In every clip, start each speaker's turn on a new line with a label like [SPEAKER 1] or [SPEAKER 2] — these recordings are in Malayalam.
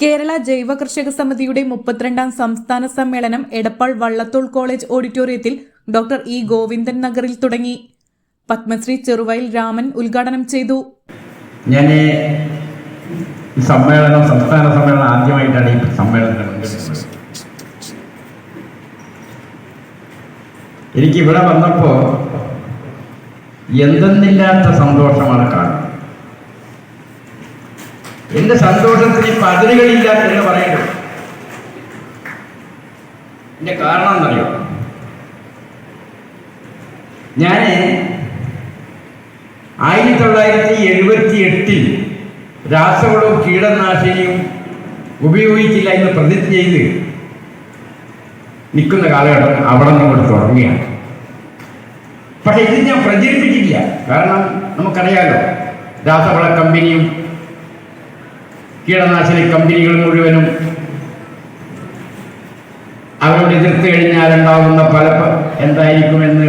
[SPEAKER 1] കേരള ജൈവ കർഷക സമിതിയുടെ മുപ്പത്തിരണ്ടാം സംസ്ഥാന സമ്മേളനം എടപ്പാൾ വള്ളത്തോൾ കോളേജ് ഓഡിറ്റോറിയത്തിൽ ഡോക്ടർ ഇ ഗോവിന്ദൻ നഗറിൽ തുടങ്ങി. പത്മശ്രീ ചെറുവയൽ രാമൻ ഉദ്ഘാടനം ചെയ്തു.
[SPEAKER 2] ഞാൻ സമ്മേളനം സംസ്ഥാന സമ്മേളനം ആദ്യമായിട്ടാണ് ഈ സമ്മേളനം എനിക്ക് ഇവിടെ വന്നപ്പോൾ എന്തെന്നില്ലാത്ത സന്തോഷമാണ് കാണുന്നത്. എന്റെ സന്തോഷത്തിന് പതിരുകളില്ല എന്ന് പറയുന്നു എന്റെ കാരണം എന്നറിയോ ഞാൻ ആയിരത്തി തൊള്ളായിരത്തി എഴുപത്തി എട്ടിൽ രാസവളവും കീടനാശിനിയും ഉപയോഗിച്ചില്ല എന്ന് പ്രതിജ്ഞ ചെയ്ത് നിൽക്കുന്ന കാലഘട്ടം അവിടെ കൊണ്ട് തുടങ്ങിയാണ് പക്ഷെ ഇത് ഞാൻ പ്രചരിപ്പിച്ചില്ല കാരണം നമുക്കറിയാലോ രാസവള കമ്പനിയും കീടനാശിനി കമ്പനികൾ മുഴുവനും അവരോട് എതിർത്ത് കഴിഞ്ഞാൽ ഉണ്ടാകുന്ന പല എന്തായിരിക്കുമെന്ന്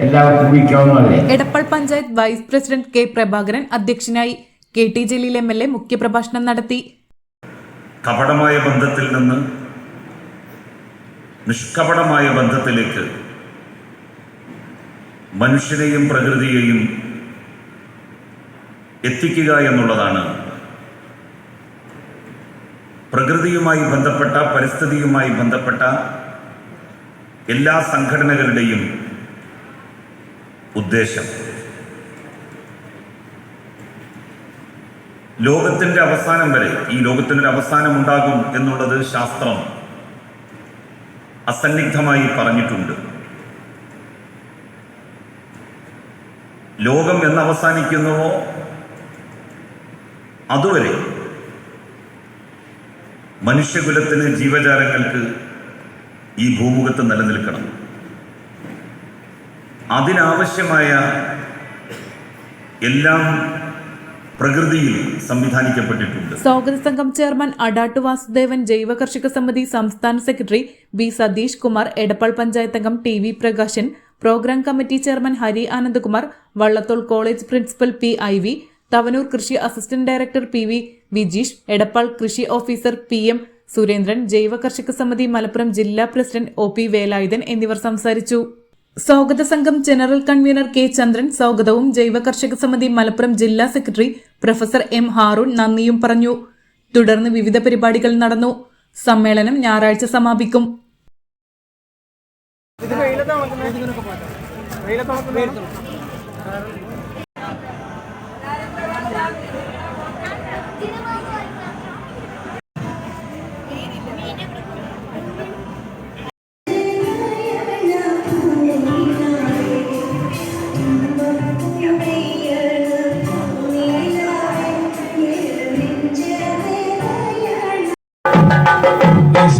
[SPEAKER 2] എല്ലാവർക്കും ഊഹിക്കാവുന്നതല്ലേ?
[SPEAKER 1] Edappal panchayat vice president K Prabhakaran അധ്യക്ഷനായി K T Jaleel M L A മുഖ്യപ്രഭാഷണം നടത്തി.
[SPEAKER 3] കപടമായ ബന്ധത്തിൽ നിന്ന് നിഷ്കപടമായ ബന്ധത്തിലേക്ക് മനുഷ്യനെയും പ്രകൃതിയെയും എത്തിക്കുക എന്നുള്ളതാണ് പ്രകൃതിയുമായി ബന്ധപ്പെട്ട പരിസ്ഥിതിയുമായി ബന്ധപ്പെട്ട എല്ലാ സംഘടനകളുടെയും ഉദ്ദേശം. ലോകത്തിന്റെ അവസാനം വരെ ഈ ലോകത്തിനൊരു അവസാനം ഉണ്ടാകും എന്നുള്ളത് ശാസ്ത്രം അസന്നിഗ്ധമായി പറഞ്ഞിട്ടുണ്ട്. ലോകം എന്ന് അവസാനിക്കുന്നുവോ? അതുവരെ മനുഷ്യകുലത്തിന് ജീവജാലങ്ങൾക്ക് ഈ ഭൂമുഖത്ത് നിലനിൽക്കണം. അതിനാവശ്യമായ എല്ലാം പ്രകൃതിയിൽ സംവിധാനിക്കപ്പെട്ടിട്ടുണ്ട്.
[SPEAKER 1] സ്വാഗത സംഘം ചെയർമാൻ അഡാട്ടു വാസുദേവൻ ജൈവ കർഷക സമിതി സംസ്ഥാന സെക്രട്ടറി വി സതീഷ് കുമാർ എടപ്പാൾ പഞ്ചായത്ത് അംഗം T V Prakashan program committee chairman Hari Anandakumar Vallathol college principal P I V Tavanur കൃഷി assistant director P V Vijeesh Edappal കൃഷി ഓഫീസർ പി എം സുരേന്ദ്രൻ ജൈവ കർഷക സമിതി മലപ്പുറം ജില്ലാ പ്രസിഡന്റ് ഒ പി വേലായുധൻ എന്നിവർ സംസാരിച്ചു. സ്വാഗത സംഘം ജനറൽ കൺവീനർ കെ ചന്ദ്രൻ സ്വാഗതവും ജൈവ കർഷക സമിതി മലപ്പുറം ജില്ലാ സെക്രട്ടറി പ്രൊഫസർ എം ഹാറൂൺ നന്ദിയും പറഞ്ഞു. തുടർന്ന് വിവിധ പരിപാടികൾ നടന്നു. സമ്മേളനം ഞായറാഴ്ച സമാപിക്കും.
[SPEAKER 4] ഇത് വെയിലത്ത്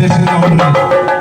[SPEAKER 4] this
[SPEAKER 5] sessions on Monday.